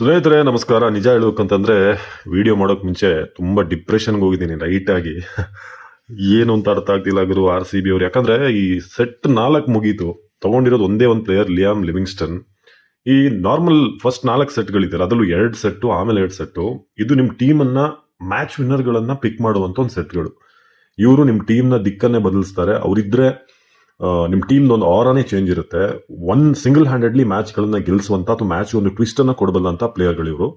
ಸ್ನೇಹಿತರೆ, ನಮಸ್ಕಾರ. ನಿಜ ಹೇಳ್ಬೇಕಂತಂದ್ರೆ ವಿಡಿಯೋ ಮಾಡೋಕೆ ಮುಂಚೆ ತುಂಬಾ ಡಿಪ್ರೆಷನ್ಗೆ ಹೋಗಿದ್ದೀನಿ ಲೈಟಾಗಿ ಏನು ಅಂತ ಅರ್ಥ ಆಗ್ತಿಲ್ಲ ಗುರು ಆರ್ ಸಿ ಬಿ ಅವ್ರು. ಯಾಕಂದ್ರೆ, ಈ ಸೆಟ್ ನಾಲ್ಕು ಮುಗೀತು. ತಗೊಂಡಿರೋದು ಒಂದೇ ಒಂದು ಪ್ಲೇಯರ್ ಲಿಯಾಮ್ ಲಿವಿಂಗ್ಸ್ಟನ್ ಈ ನಾರ್ಮಲ್ ಫಸ್ಟ್ ನಾಲ್ಕು ಸೆಟ್ಗಳಿದ್ದಾರೆ ಅದರಲ್ಲೂ ಎರಡು ಸೆಟ್ಟು ಆಮೇಲೆ ಎರಡು ಸೆಟ್ಟು ಇದು ನಿಮ್ಮ ಟೀಮನ್ನು ಮ್ಯಾಚ್ ವಿನ್ನರ್ಗಳನ್ನು ಪಿಕ್ ಮಾಡುವಂಥ ಒಂದು ಸೆಟ್ಗಳು ಇವರು ನಿಮ್ಮ ಟೀಮ್ನ ದಿಕ್ಕನ್ನೇ ಬದಲಿಸ್ತಾರೆ. ಅವರಿದ್ರೆ ನಿಮ್ಮ ಟೀಮ್ ಒಂದು ಆರಾನೇ ಚೇಂಜ್ ಇರುತ್ತೆ. ಒನ್ ಸಿಂಗಲ್ ಹ್ಯಾಂಡೆಡ್ಲಿ ಮ್ಯಾಚ್ಗಳನ್ನ ಗೆಲ್ಲಿಸುವಂಥ ಅಥವಾ ಮ್ಯಾಚ್ ಒಂದು ಟ್ವಿಸ್ಟ್ ಅನ್ನ ಕೊಡಬಲ್ಲಂತ ಪ್ಲೇಯರ್ಗಳು ಇವರು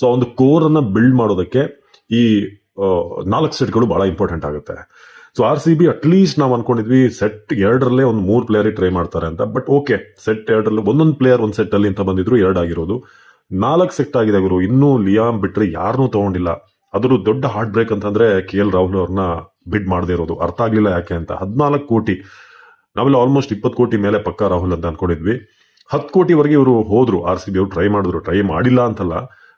ಸೊ ಒಂದು ಕೋರ್ ಅನ್ನ ಬಿಲ್ಡ್ ಮಾಡೋದಕ್ಕೆ ಈ ನಾಲ್ಕು ಸೆಟ್ಗಳು ಬಹಳ ಇಂಪಾರ್ಟೆಂಟ್ ಆಗುತ್ತೆ. So R C B at least ನಾವು ಅನ್ಕೊಂಡಿದ್ವಿ ಸೆಟ್ ಎರಡರಲ್ಲೇ ಒಂದು ಮೂರು ಪ್ಲೇಯರ್ ಟ್ರೈ ಮಾಡ್ತಾರೆ ಅಂತ. ಬಟ್ ಓಕೆ ಸೆಟ್ ಎರಡರಲ್ಲಿ ಒಂದೊಂದು ಪ್ಲೇಯರ್ ಒಂದು ಸೆಟ್ ಅಲ್ಲಿ ಅಂತ ಬಂದಿದ್ರು ಎರಡಾಗಿರೋದು ನಾಲ್ಕು ಸೆಟ್ ಆಗಿದೆ ಗುರು. ಇನ್ನೂ ಲಿಯಾಮ್ ಬಿಟ್ಟರೆ ಯಾರನ್ನೂ ತಗೊಂಡಿಲ್ಲ. ಅದ್ರ ದೊಡ್ಡ ಹಾರ್ಟ್ ಬ್ರೇಕ್ ಅಂತಂದ್ರೆ ಕೆ ಎಲ್ ರಾಹುಲ್ ಅವ್ರನ್ನ ಬಿಡ್ ಮಾಡದೇ ಇರೋದು. ಅರ್ಥ ಆಗಲಿಲ್ಲ ಯಾಕೆ ಅಂತ. ಹದಿನಾಲ್ಕು ಕೋಟಿ ನಾವೆಲ್ಲ ಆಲ್ಮೋಸ್ಟ್ ಇಪ್ಪತ್ತು ಕೋಟಿ ಮೇಲೆ ಪಕ್ಕ ರಾಹುಲ್ ಅಂತ ಅನ್ಕೊಂಡಿದ್ವಿ. ಹತ್ತು ಕೋಟಿವರೆಗೆ ಇವರು ಹೋದ್ರು ಆರ್ ಸಿ ಬಿ ಅವರು ಟ್ರೈ ಮಾಡಿದ್ರು ಟ್ರೈ ಮಾಡಿಲ್ಲ ಅಂತಲ್ಲ.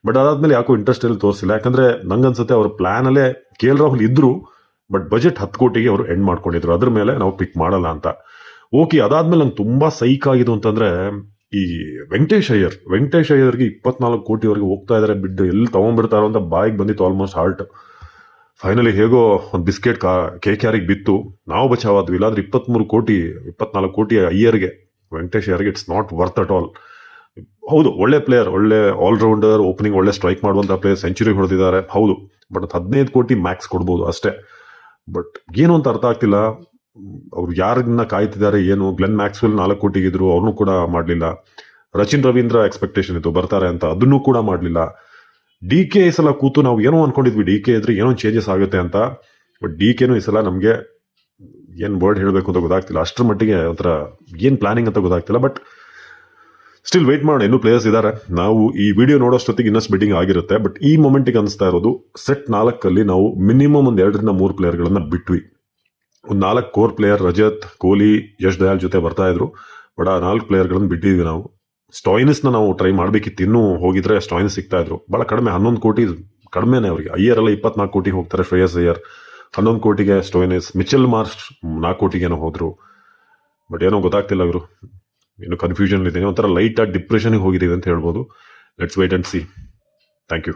ಬಟ್ ಅದಾದ್ಮೇಲೆ ಯಾಕೋ ಇಂಟ್ರೆಸ್ಟ್ ಅಲ್ಲಿ ತೋರಿಸಿಲ್ಲ. ಯಾಕಂದ್ರೆ ನಂಗನ್ಸುತ್ತೆ ಅವ್ರ ಪ್ಲಾನ್ ಅಲ್ಲೇ ಕೆ ಎಲ್ ರಾಹುಲ್ ಇದ್ರು ಬಟ್ ಬಜೆಟ್ ಹತ್ತು ಕೋಟಿಗೆ ಅವರು ಎಂಡ್ ಮಾಡ್ಕೊಂಡಿದ್ರು. ಅದ್ರ ಮೇಲೆ ನಾವು ಪಿಕ್ ಮಾಡಲ್ಲ ಅಂತ. ಓಕೆ ಅದಾದ್ಮೇಲೆ ನಂಗೆ ತುಂಬಾ ಸೈಕ್ ಆಗಿದ್ದು ಅಂತಂದ್ರೆ, ಈ ವೆಂಕಟೇಶ್ ಅಯ್ಯರ್, ವೆಂಕಟೇಶ್ ಅಯ್ಯರ್ಗೆ ಇಪ್ಪತ್ನಾಲ್ಕು ಕೋಟಿವರೆಗೆ ಹೋಗ್ತಾ ಇದಾರೆ ಬಿಡ್ ಎಲ್ಲಿ ತಗೊಂಡ್ಬಿಡ್ತಾರೋ ಅಂತ ಬಾಯಿಗೆ ಬಂದಿತ್ತು ಆಲ್ಮೋಸ್ಟ್ ಹಾರ್ಟ್ ಫೈನಲಿ ಹೇಗೋ ಒಂದು ಬಿಸ್ಕೆಟ್ ಕಾ ಕೆ ಬಿತ್ತು? ನಾವು ಬಚಾವಾದ್ವಿ. ಇಲ್ಲಾಂದ್ರೆ ಇಪ್ಪತ್ಮೂರು ಕೋಟಿ, ಇಪ್ಪತ್ನಾಲ್ಕು ಕೋಟಿ ಅಯ್ಯರ್ಗೆ, ವೆಂಕಟೇಶ್ ಯಾರಿಗೆ it's not worth at all ಹೌದು, ಒಳ್ಳೆ ಪ್ಲೇಯರ್ ಒಳ್ಳೆ ಆಲ್ರೌಂಡರ್ ಓಪನಿಂಗ್ ಒಳ್ಳೆ ಸ್ಟ್ರೈಕ್ ಮಾಡುವಂಥ ಪ್ಲೇಯರ್ ಸೆಂಚುರಿ ಹೊಡೆದಿದ್ದಾರೆ. ಹೌದು ಬಟ್ ಹದಿನೈದು ಕೋಟಿ ಮ್ಯಾಕ್ಸ್ ಕೊಡ್ಬೋದು ಅಷ್ಟೇ. ಬಟ್ ಏನು ಅಂತ ಅರ್ಥ ಆಗ್ತಿಲ್ಲ. ಅವ್ರು ಯಾರನ್ನ ಕಾಯ್ತಿದ್ದಾರೆ, ಏನು? ಗ್ಲೆನ್ ಮ್ಯಾಕ್ಸ್ವೆಲ್ ನಾಲ್ಕು ಕೋಟಿಗಿದ್ರು ಅವ್ರನ್ನೂ ಕೂಡ ಮಾಡಲಿಲ್ಲ. ರಚಿನ್ ರವೀಂದ್ರ ಎಕ್ಸ್ಪೆಕ್ಟೇಷನ್ ಇತ್ತು, ಬರ್ತಾರೆ ಅಂತ. ಅದನ್ನೂ ಕೂಡ ಮಾಡಲಿಲ್ಲ. ಡಿ ಕೆ ಈ ಸಲ ಕೂತು ನಾವು ಏನೋ ಅನ್ಕೊಂಡಿದ್ವಿ. ಡಿ ಕೆ ಇದ್ರೆ ಏನೋ ಚೇಂಜಸ್ ಆಗುತ್ತೆ ಅಂತ. ಬಟ್ ಡಿ ಕೆನೂ ಈ ಸಲ ನಮಗೆ ಏನು ವರ್ಡ್ ಹೇಳಬೇಕು ಅಂತ ಗೊತ್ತಾಗ್ತಿಲ್ಲ. ಅಷ್ಟರ ಮಟ್ಟಿಗೆ ಒಂಥರ ಏನು ಪ್ಲಾನಿಂಗ್ ಅಂತ ಗೊತ್ತಾಗ್ತಿಲ್ಲ. ಬಟ್ ಸ್ಟಿಲ್ ವೇಟ್ ಮಾಡೋಣ. ಇನ್ನೂ ಪ್ಲೇಯರ್ಸ್ ಇದ್ದಾರೆ ನಾವು ಈ ವಿಡಿಯೋ ನೋಡೋಷ್ಟೊತ್ತಿಗೆ ಇನ್ನಷ್ಟು ಬಿಟ್ಟಿಂಗ್ ಆಗಿರುತ್ತೆ. ಬಟ್ ಈ ಮೊಮೆಂಟಿಗೆ ಅನಿಸ್ತಾ ಇರೋದು ಸೆಟ್ ನಾಲ್ಕಲ್ಲಿ ನಾವು ಮಿನಿಮಮ್ ಒಂದು ಎರಡರಿಂದ ಮೂರು ಪ್ಲೇಯರ್ಗಳನ್ನು ಬಿಟ್ವಿ. ಒಂದು ನಾಲ್ಕು ಕೋರ್ ಪ್ಲೇಯರ್ ರಜತ್, ಕೊಹ್ಲಿ, ಯಶ್ ದಯಾಲ್ ಜೊತೆ ಬರ್ತಾ ಇದ್ರು. ಬಟ್ ಆ ನಾಲ್ಕು ಪ್ಲೇಯರ್ಗಳನ್ನು ಬಿಟ್ಟಿದ್ವಿ ನಾವು. ಸ್ಟಾಯ್ನಿಸ್ನ ನಾವು ಟ್ರೈ ಮಾಡ್ಬೇಕಿತ್ತು. ಇನ್ನೂ ಹೋಗಿದ್ರೆ ಸ್ಟಾಯ್ನಿಸ್ ಸಿಗ್ತಾ ಇದ್ರು. ಬಹಳ ಕಡಿಮೆ, ಹನ್ನೊಂದು ಕೋಟಿ ಕಡಿಮೆನೆ ಅವರಿಗೆ. ಅಯ್ಯರ್ ಎಲ್ಲ ಇಪ್ಪತ್ನಾಲ್ಕು ಕೋಟಿ ಹೋಗ್ತಾರೆ ಶ್ರೇಯಸ್ ಅಯ್ಯರ್. ಹನ್ನೊಂದು ಕೋಟಿಗೆ ಸ್ಟೋಯ್ನಿಸ್ ಮಿಚೆಲ್ ಮಾರ್ಚ್ ನಾಲ್ಕು ಕೋಟಿಗೇನೋ ಹೋದ್ರು. ಬಟ್ ಏನೋ ಗೊತ್ತಾಗ್ತಿಲ್ಲ ಇವರು. ಏನು ಕನ್ಫ್ಯೂಷನ್ ಇದ್ದೀನಿ. ಒಂಥರ ಲೈಟ್ ಆಗಿ ಡಿಪ್ರೆಷನ್ಗೆ ಹೋಗಿದ್ದೀವಿ ಅಂತ ಹೇಳ್ಬೋದು. Let's wait and see thank you